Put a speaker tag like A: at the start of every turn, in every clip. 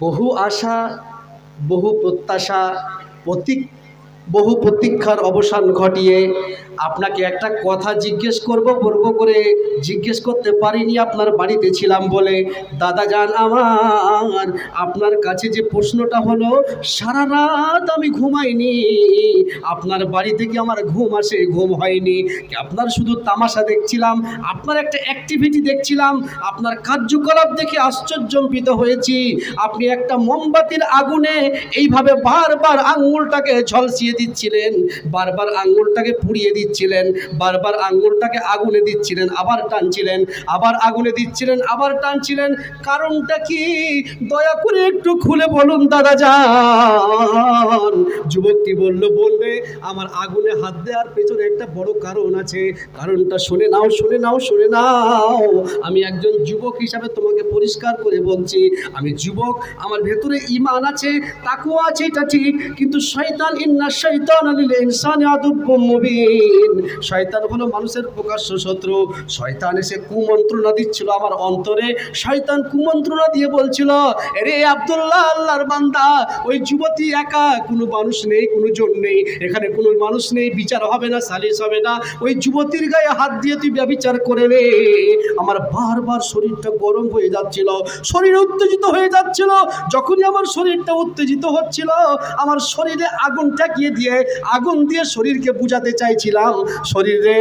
A: বহু আশা বহু প্রত্যাশা প্রতীক বহু প্রতীক্ষার অবসান ঘটিয়ে আপনাকে একটা কথা জিজ্ঞেস করব করব করে জিজ্ঞেস করতে পারিনি আপনার বাড়িতে ছিলাম বলে। দাদা যান আমার, আপনার কাছে যে প্রশ্নটা হলো, সারা রাত আমি ঘুমাইনি, আপনার বাড়ি থেকে আমার ঘুম আসে, ঘুম হয়নি। আপনার শুধু তামাশা দেখছিলাম, আপনার একটা অ্যাক্টিভিটি দেখছিলাম, আপনার কার্যকলাপ দেখে আশ্চর্যম্বিত হয়েছি। আপনি একটা মোমবাতির আগুনে এইভাবে বারবার আঙুলটাকে ঝলসিয়ে দিচ্ছিলেন, বারবার আঙ্গুলটাকে পুড়িয়ে দিচ্ছিলেন, বারবার আঙ্গুলটাকে আগুনে দিচ্ছিলেন, আবার টানছিলেন, আবার আগুনে দিচ্ছিলেন, আবার টানছিলেন। কারণটা কি? দয়া করে একটু খুলে বলুন, দাদা যান। যুবকটি বলল, বলবে, আমার আগুনে হাত দেওয়ার পেছনে একটা বড় কারণ আছে। কারণটা শুনে নাও শুনে নাও শুনে নাও। আমি একজন যুবক হিসাবে তোমাকে পরিষ্কার করে বলছি। আমি যুবক, আমার ভেতরে ইমান আছে, তাকুয়া আছে, এটা ঠিক। কিন্তু শয়তান ইন্না শয়তান আলিল ইনসানি আদুব্বুম মুবিন। শয়তান হলো মানুষের প্রকাশ্য শত্রু। শয়তান এসে কুমন্ত্রণা দিচ্ছিল আমার অন্তরে। শয়তান কুমন্ত্রণা দিয়ে বলছিল রে আব্দুল্লাহ, আল্লাহর বান্দা, ওই যুবতী একা, কোনো মানুষ নেই, কোনো জন নেই। এখানে কোনো মানুষ নেই, বিচার হবে না, সালিশ হবে না। ওই যুবতীর গায়ে হাত দিয়ে তুই ব্যবচার করে রে আমার বারবার শরীরটা গরম হয়ে যাচ্ছিল, শরীর উত্তেজিত হয়ে যাচ্ছিল। যখনই আমার শরীরটা উত্তেজিত হচ্ছিল, আমার শরীরে আগুন ঠাকিয়ে দিয়ে আগুন দিয়ে শরীরকে বুঝাতে চাইছিলাম। শরীরে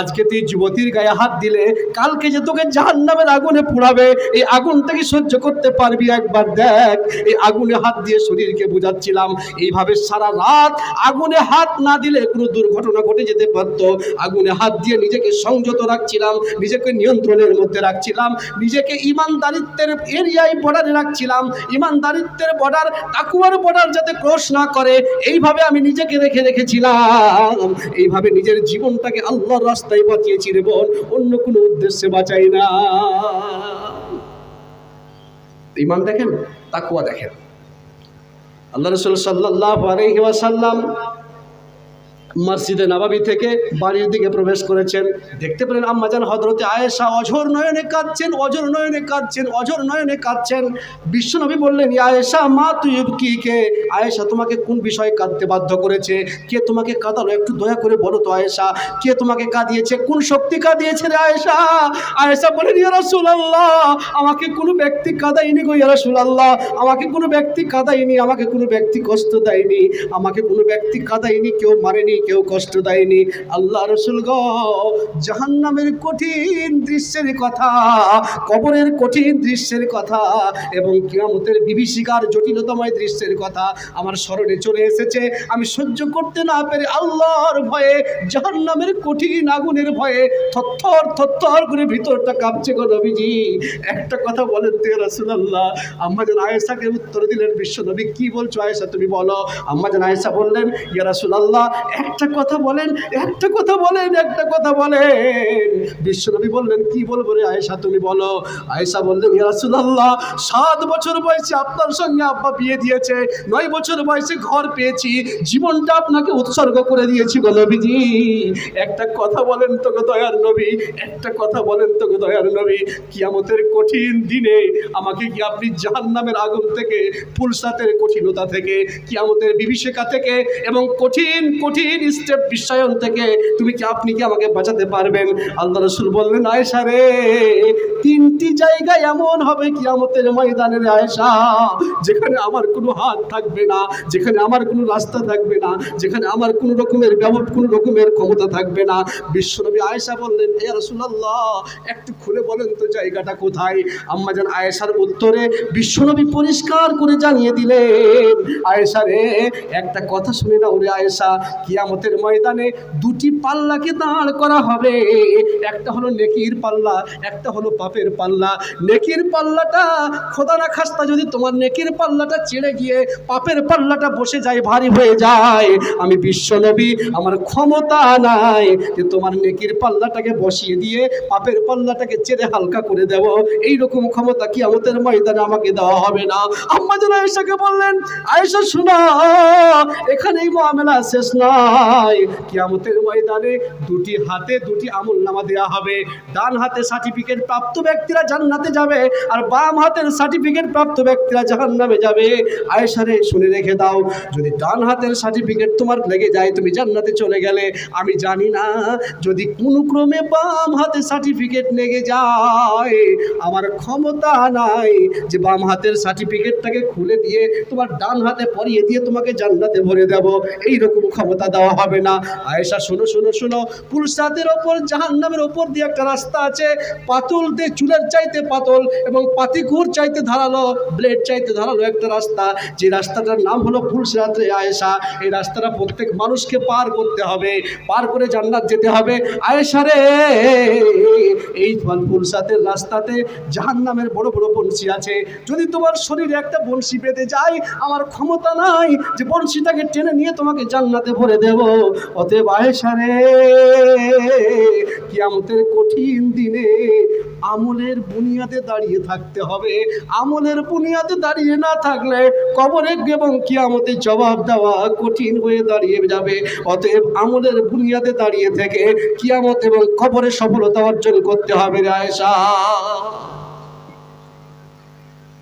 A: আজকে তুই যুবতীর গায়ে হাত দিলে, কালকে যে তোকে জাহান্নামের আগুনে পোড়াবে, এই আগুনটাকে সহ্য করতে পারবি একবার দেখ। এই আগুনে হাত দিয়ে শরীরকে বুঝাচ্ছিলাম। এইভাবে সারা রাত আগুনে হাত না দিলে কোনো দুর্ঘটনা ঘটে যেতে পারতো। আগুনে হাত দিয়ে নিজেকে সংযত রাখছিলাম, নিজেকে নিয়ন্ত্রণের মধ্যে রাখছিলাম, নিজেকে ইমানদারিত্বের এরিয়ায় বর্ডারে রাখছিলাম। ইমানদারিত্বের বর্ডার, তাকুয়ার বর্ডার যাতে ক্রস না করে, এইভাবে আমি নিজেকে রেখে রেখেছিলাম। এইভাবে নিজের জীবনটাকে আল্লাহর রাস্তায় বাঁচিয়েছি রে বোন, অন্য কোনো উদ্দেশ্যে বাঁচাই না। ইমান দেখেন তাকুয়া দেখেন। আল্লাহ রসুল সাল্লাহ আলহি ওয়াসাল্লাম মসজিদে নবাবি থেকে বাড়ির দিকে প্রবেশ করেছেন। দেখতে পেলেন আম্মাজান হজরতে আয়েশা অঝর নয়নে কাঁদছেন, অঝর নয়নে কাঁদছেন, অঝর নয়নে কাঁদছেন। বিশ্বনবী বললেন আয়েশা, মা তুই কি কে? আয়েশা তোমাকে কোন বিষয়ে কাঁদতে বাধ্য করেছে? কে তোমাকে কাঁদালো? একটু দয়া করে বলো তো আয়েশা, কে তোমাকে কাঁদিয়েছে? কোন শক্তি কাঁদিয়েছে রে আয়েশা? আয়েশা বলেন ইয়া রাসূলুল্লাহ, আমাকে কোনো ব্যক্তি কাঁদায়নি গো ইয়া রাসূলুল্লাহ, আমাকে কোনো ব্যক্তি কাঁদায়নি, আমাকে কোনো ব্যক্তি কষ্ট দেয়নি, আমাকে কোনো ব্যক্তি কাঁদায়নি, কেউ মারেনি কেউ কষ্ট দেয়নি। আল্লাহ রসুল গ, জাহান্নামের কঠিন দৃশ্যের কথা, কবরের কঠিন দৃশ্যের কথা এবং কিয়ামতের বিভীষিকার জটিলতময় দৃশ্যের কথা আমার স্মরণে চলে এসেছে। আমি সহ্য করতে না পেরে আল্লাহর ভয়ে, জাহান্নামের কঠিন আগুনের ভয়ে থরথর থরথর করে ভিতরটা কাঁপছে গো নবীজি। একটা কথা বলেন তে রাসূলুল্লাহ, আম্মা যেন আয়েশাকে উত্তর দিলেন বিশ্বনবী কি বলছো আয়েশা তুমি বলো। আম্মা যেন আয়েশা বললেন, ইয়া রাসূলুল্লাহ একটা কথা বলেন, একটা কথা বলেন, একটা কথা বলেন। বিশ্বনবী বললেন, কি বলব রে আয়েশা, তুমি বলো? আয়েশা বললেন, ইয়া রাসূলুল্লাহ, সাত বছর বয়সে আপনার সঙ্গে আব্বা বিয়ে দিয়েছে, নয় বছর বয়সে ঘর পেয়েছি, জীবনটা আপনাকে উৎসর্গ করে দিয়েছি গো নবীজি। একটা কথা বলেন তো গো দয়ার নবী, একটা কথা বলেন তো গো দয়ার নবী, কিয়ামতের কঠিন দিনে আমাকে কি আপনি জাহান্নামের আগুন থেকে, পুলসাতের কঠিনতা থেকে, কিয়ামতের বিভীষিকা থেকে এবং কঠিন কঠিন স্টেপ বিশ্বায়ন থেকে তুমি কি আপনি কি আমাকে বাঁচাতে পারবেন? আল্লাহ রসুল বললেন, আয়েশা রে, তিনটি জায়গায় এমন হবে কিয়ামতের ময়দানের আয়েশা, যেখানে আমার কোনো হাত থাকবে না, যেখানে আমার কোনো রাস্তা থাকবে না, যেখানে আমার কোনো রকমের ব্যবহার, কোনো রকমের ক্ষমতা থাকবে না। বিশ্বনবী আয়েশা বললেন, এ রসুল্লাহ একটু খুলে বলেন তো জায়গাটা কোথায়? আম্মা যেন আয়েশার উত্তরে বিশ্বনবী পরিষ্কার করে জানিয়ে দিলেন, আয়েশা রে, একটা কথা শুনে না ওরে আয়েশা কিয়ামতের ময়দানে দুটি পাল্লাকে দাঁড় করা হবে। একটা হলো নেকির পাল্লা, একটা হলো পাপের পাল্লা। নেকির পাল্লাটা খোদা না খাস্তা, যদি তোমার নেকির পাল্লাটা ছেড়ে গিয়ে পাপের পাল্লাটা বসে যায়, ভারী হয়ে যায়, আমি বিশ্বনবী আমার ক্ষমতা নাই যে তোমার নেকির পাল্লাটাকে বসিয়ে দিয়ে পাপের পাল্লাটাকে চেড়ে হালকা করে দেব। এই রকম ক্ষমতা কি আমাদের ময়দানে আমাকে দেওয়া হবে না। আম্মা যেন আয়েশাকে বললেন, আয়েশা, শোনা, এখানেই মামেলা শেষ না। যায় কিয়ামতের ময়দানে দুটি হাতে দুটি আমল নামা দেওয়া হবে। ডান হাতে সার্টিফিকেট প্রাপ্ত ব্যক্তিরা জান্নাতে যাবে আর বাম হাতের সার্টিফিকেট প্রাপ্ত ব্যক্তিরা জাহান্নামে যাবে। আয়েশারে শুনে রেখে দাও, যদি ডান হাতের সার্টিফিকেট তোমার লেগে যায়, তুমি জান্নাতে চলে গেলে। আমি জানি না যদি কোনো ক্রমে বাম হাতে সার্টিফিকেট লেগে যায়, আমার ক্ষমতা নাই যে বাম হাতের সার্টিফিকেটটাকে খুলে দিয়ে তোমার ডান হাতে পরিয়ে দিয়ে তোমাকে জান্নাতে ভরে দেব। এই রকম ক্ষমতা দেওয়া হবে না। আয়েশা, শোনো শোনো শোনো। পুরুষাদের ওপর, জাহান্নামের ওপর দিয়ে একটা রাস্তা আছে। পাতল দিয়ে চুলের চাইতে পাতল এবং পাতিকুর চাইতে ধারালো ব্লেড চাইতে ধারালো একটা রাস্তা। যে রাস্তাটার নাম হলো ফুলসরাতে আয়েশা। এই রাস্তাটা প্রত্যেক মানুষকে পার করতে হবে, পার করে জান্নাত যেতে হবে। আয়েশা রে, এই ফুলসাতের রাস্তাতে জাহান্নামের বড় বড় বংশী আছে। যদি তোমার শরীরে একটা বংশী পেতে যায়, আমার ক্ষমতা নাই যে বংশীটাকে টেনে নিয়ে তোমাকে জান্নাতে ভরে দেব। অতএব আয়েশা রে কিয়ামতের কঠিন দিনে আমলের বুনিয়াদে দাঁড়িয়ে থাকতে হবে। আমলের বুনিয়াদে দাঁড়িয়ে না থাকলে কবরে এবং কিয়ামতে জবাব দেওয়া কঠিন হয়ে দাঁড়িয়ে যাবে। অতএব আমলের বুনিয়াদে দাঁড়িয়ে থেকে কিয়ামত এবং কবরে সফলতা অর্জন করতে হবে রে আয়েশা।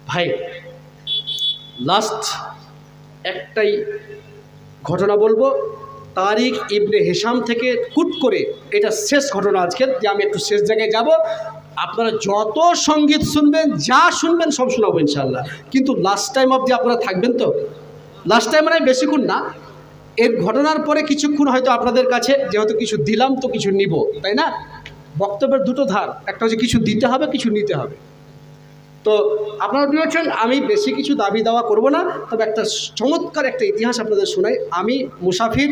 A: ভাই লাস্ট একটাই ঘটনা বলব। তারিক ইবনে হেসাম থেকে কুট করে এটা শেষ ঘটনা আজকের যে আমি একটু শেষ জায়গায় যাব। আপনারা যত সংগীত শুনবেন, যা শুনবেন সব শোনাবো ইনশাল্লাহ কিন্তু লাস্ট টাইম অবধি আপনারা থাকবেন তো? লাস্ট টাইম মানে বেশিক্ষণ না। এর ঘটনার পরে কিছুক্ষণ হয়তো আপনাদের কাছে যেহেতু কিছু দিলাম তো কিছু নিব, তাই না? বক্তব্যের দুটো ধার, একটা হচ্ছে কিছু দিতে হবে, কিছু নিতে হবে। তো আপনারা বলছেন আমি বেশি কিছু দাবি দাওয়া করব না, তবে একটা চমৎকার একটা ইতিহাস আপনাদের শোনাই। আমি মুসাফির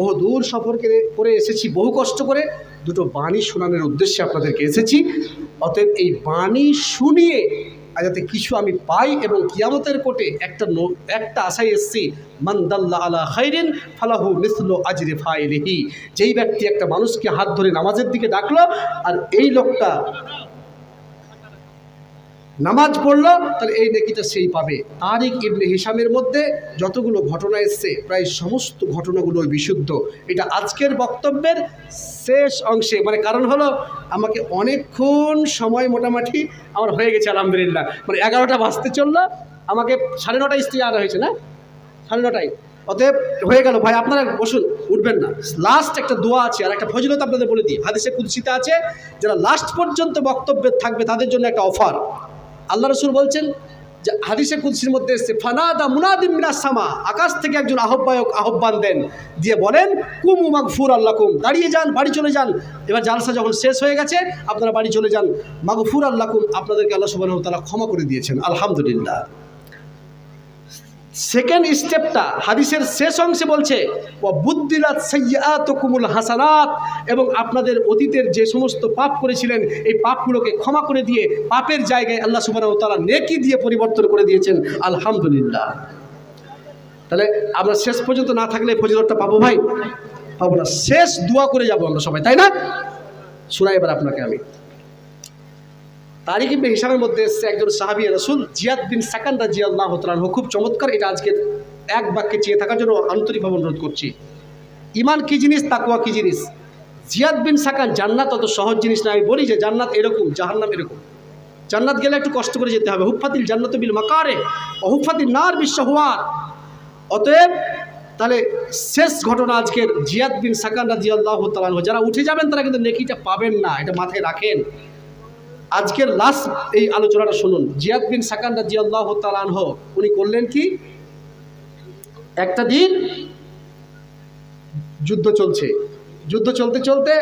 A: বহু দূর সফর করে- এসেছি, বহু কষ্ট করে। দুটো বাণী শোনানোর উদ্দেশ্যে আপনাদেরকে এসেছি। অতএব এই বাণী শুনিয়ে যাতে কিছু আমি পাই এবং কিয়ামতের কোটে একটা একটা আশায় এসছি মান্দাল্লা আলা খাইরিন ফালাহু মিসলু আজরি ফাইলিহি। যেই ব্যক্তি একটা মানুষকে হাত ধরে নামাজের দিকে ডাকলো, আর এই লোকটা নামাজ পড়ল, তাহলে এই নেকিটা সেই পাবে। তারিক ইবনে হিসামের মধ্যে যতগুলো ঘটনা এসছে, প্রায় সমস্ত ঘটনাগুলো বিশুদ্ধ। এটা আজকের বক্তব্যের শেষ অংশে মানে কারণ হলো আমাকে অনেকক্ষণ সময় মোটামুটি আমার হয়ে গেছে, আলহামদুলিল্লাহ। মানে এগারোটা বাজতে চলল, আমাকে সাড়ে নটায় স্ত্রী আনা হয়েছে না? সাড়ে নটায়। অতএব হয়ে গেল, ভাই, আপনারা বসুন, উঠবেন না। লাস্ট একটা দোয়া আছে, আর একটা ফজিলত আপনাদের বলে দিই। হাদিসে কুদ্সিতে আছে, যারা লাস্ট পর্যন্ত বক্তব্যে থাকবে, তাদের জন্য একটা অফার। আল্লাহ রসুল বলছেন যে হাদিসে কুদ্সির মধ্যে এসছে, ফানাদা মুনাদিম মিনাস সামা আকাশ থেকে একজন আহ্বায়ক আহ্বান দেন, দিয়ে বলেন, কুমু মাগফুর আল্লাহ কুম দাঁড়িয়ে যান, বাড়ি চলে যান। এবার জালসা যখন শেষ হয়ে গেছে, আপনারা বাড়ি চলে যান। মাগফুর আল্লাহ কুম আপনাদেরকে আল্লাহ সুবাহ ক্ষমা করে দিয়েছেন, আলহামদুলিল্লাহ। সেকেন্ড স্টেপটা হাদিসের শেষ অংশে বলছে ও বুদ্দিলাত সৈয়াত কুমুল হাসানাত এবং আপনাদের অতীতের যে সমস্ত পাপ করেছিলেন, এই পাপগুলোকে ক্ষমা করে দিয়ে পাপের জায়গায় আল্লাহ সুবাহ তারা নেকি দিয়ে পরিবর্তন করে দিয়েছেন। আলহামদুলিল্লাহ। তাহলে আমরা শেষ পর্যন্ত না থাকলে ফজিলতটা পাবো ভাই? পাবো না। শেষ দোয়া করে যাব আমরা সবাই, তাই না? শোনাই এবার আপনাকে আমি তারিখ ইবনে হিসামের মধ্যে এসছে একজন সাহাবি রসুল জিয়াদ বিন সাকান রাজি আল্লাহ তালাহ খুব চমৎকার এটা আজকের এক বাক্যে চেয়ে থাকার জন্য আন্তরিকভাবে অনুরোধ করছি। ইমান কি জিনিস তাকুয়া কি জিনিস? জিয়াদ বিন সাকান জান্নাত অত সহজ জিনিস না, আমি বলি যে জান্নাত এরকম, জাহান্নাম এরকম। জান্নাত গেলে একটু কষ্ট করে যেতে হবে। হুফাতিল জান্নাত বিল মাকারে অহুফাতিল নার বিশ্ব হওয়ার অতএব তাহলে শেষ ঘটনা আজকের জিয়াদ বিন সাকান রাজি আল্লাহ তালাহ যারা উঠে যাবেন তারা কিন্তু নেকিটা পাবেন না, এটা মাথায় রাখেন। আজকের লাস্ট এই আলোচনাটা শুনুন। জিয়াদ বিন সাকান রাজি আল্লাহ তালানহ উনি করলেন কি? একটা দিন যুদ্ধ চলছে। যুদ্ধ চলতে চলতে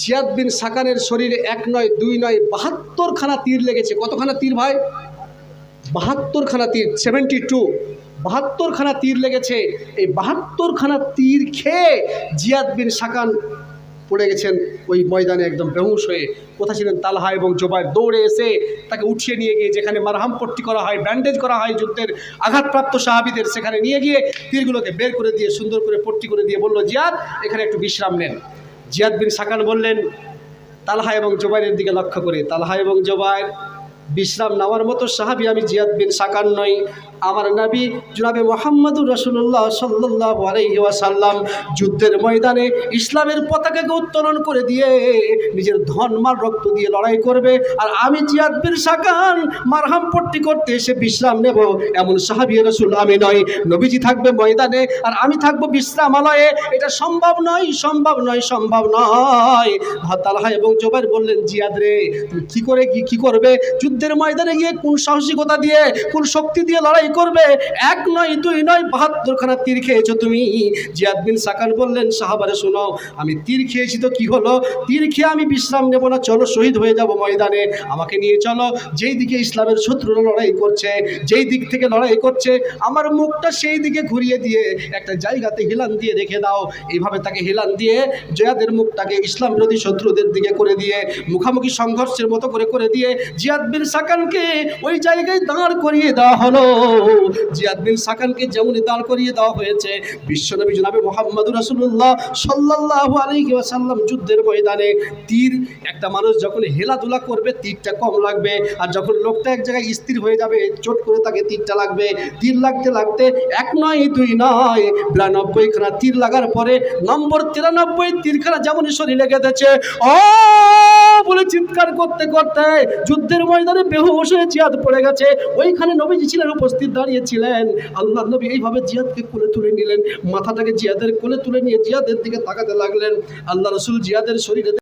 A: জিয়াদ বিন সাকানের শরীরে এক নয়, দুই নয়, বাহাত্তরখানা তীর লেগেছে। কতখানা তীর ভাই? বাহাত্তরখানা তীর সেভেন্টি টু বাহাত্তরখানা তীর লেগেছে। এই বাহাত্তরখানা তীর খেয়ে জিয়াদ বিন সাকান পড়ে গেছেন, ওই ময়দানে একদম বেহুশ হয়ে কোথা ছিলেন? তালহা এবং জোবাই দৌড়ে এসে তাকে উঠিয়ে নিয়ে গিয়ে যেখানে মারহাম পট্টি করা হয় ব্যান্ডেজ করা হয় যুদ্ধের আঘাতপ্রাপ্ত সাহাবিদের, সেখানে নিয়ে গিয়ে তীরগুলোকে বের করে দিয়ে সুন্দর করে পট্টি করে দিয়ে বলল, জিয়াদ, এখানে একটু বিশ্রাম নেন। জিয়াদ বিন সাকান বললেন, তালহা এবং জোবাইরের দিকে লক্ষ্য করে। তালহা এবং জোবাইর বিশ্রাম নেওয়ার মতো সাহাবি আমি জিয়াদ বিন সাকান নই। আমার নাবি জুনাবে মোহাম্মদুর রসুল্লাহ সাল্লাহ আলাইসাল্লাম যুদ্ধের ময়দানে ইসলামের পতাকাকে উত্তোলন করে দিয়ে নিজের ধন, মাল, রক্ত দিয়ে লড়াই করবে। আর আমি জিয়াদ বিন সাকান, মারহাম পট্টি করতে এসে বিশ্রাম নেব। এমন সাহাবি রসুল আমি নয় নবীজি থাকবে ময়দানে আর আমি থাকব বিশ্রামালয়ে। এটা সম্ভব নয় সম্ভব নয় সম্ভব নয়। তালহা এবং জোবাইর বললেন, জিয়াদ রে তুমি কি করে কি করবে? যুদ্ধের ময়দানে গিয়ে কোন সাহসিকতা দিয়ে, কোন শক্তি দিয়ে লড়াই করবে? এক নয়, দুই নয় বাহাত্তরখানা তীর খেয়েছো তুমি। জিয়াদ বিন সাকান বললেন, সাহাবারে, শোনো, আমি তীর খেয়েছি তো কি হলো? তীর খেয়ে আমি বিশ্রাম নেব না, চলো, শহীদ হয়ে যাব ময়দানে। আমাকে নিয়ে চলো, যেই দিকে ইসলামের শত্রুরা লড়াই করছে, যেই দিক থেকে লড়াই করছে, আমার মুখটা সেই দিকে ঘুরিয়ে দিয়ে একটা জায়গাতে হেলান দিয়ে রেখে দাও। এইভাবে তাকে হেলান দিয়ে জয়াদের মুখটাকে ইসলাম বিরোধী শত্রুদের দিকে করে দিয়ে, মুখামুখি সংঘর্ষের মতো করে করে দিয়ে জিয়াদ বিন সাকানকে ওই জায়গায় দাঁড় করিয়ে দেওয়া হলো। জিয়াদ বিন সাকানকে যেমনই দাঁড় করিয়ে দেওয়া হয়েছে, বিশ্বনবী জনাবে মোহাম্মদুর রাসূলুল্লাহ সাল্লাল্লাহু আলাইহি ওয়াসাল্লাম যুদ্ধের ময়দানে তীর, একটা মানুষ যখন হেলাধুলা করবে, তীরটা কম লাগবে। আর যখন লোকটা এক জায়গায় স্থির হয়ে যাবে, চোট করে তাকে তীরটা লাগবে। তীর লাগতে লাগতে এক নয়, দুই নয়, বিরানব্বই খানা তীর লাগার পরে নম্বর তিরানব্বই তীরখানা যেমনই শরীরে গেঁথেছে, ও বলে চিৎকার করতে করতে যুদ্ধের ময়দানে বেহুশ হয়ে জিয়াদ পড়ে গেছে। ওইখানে নবীজি ছিলেন, উপস্থিত দাঁড়িয়েছিলেন আল্লাহ নবী এইভাবে জিয়াদকে কোলে তুলে নিলেন। মাথাটাকে জিয়াদের কোলে তুলে নিয়ে জিয়াদের দিকে তাকাতে লাগলেন। আল্লাহ রসুল জিয়াদের শরীরে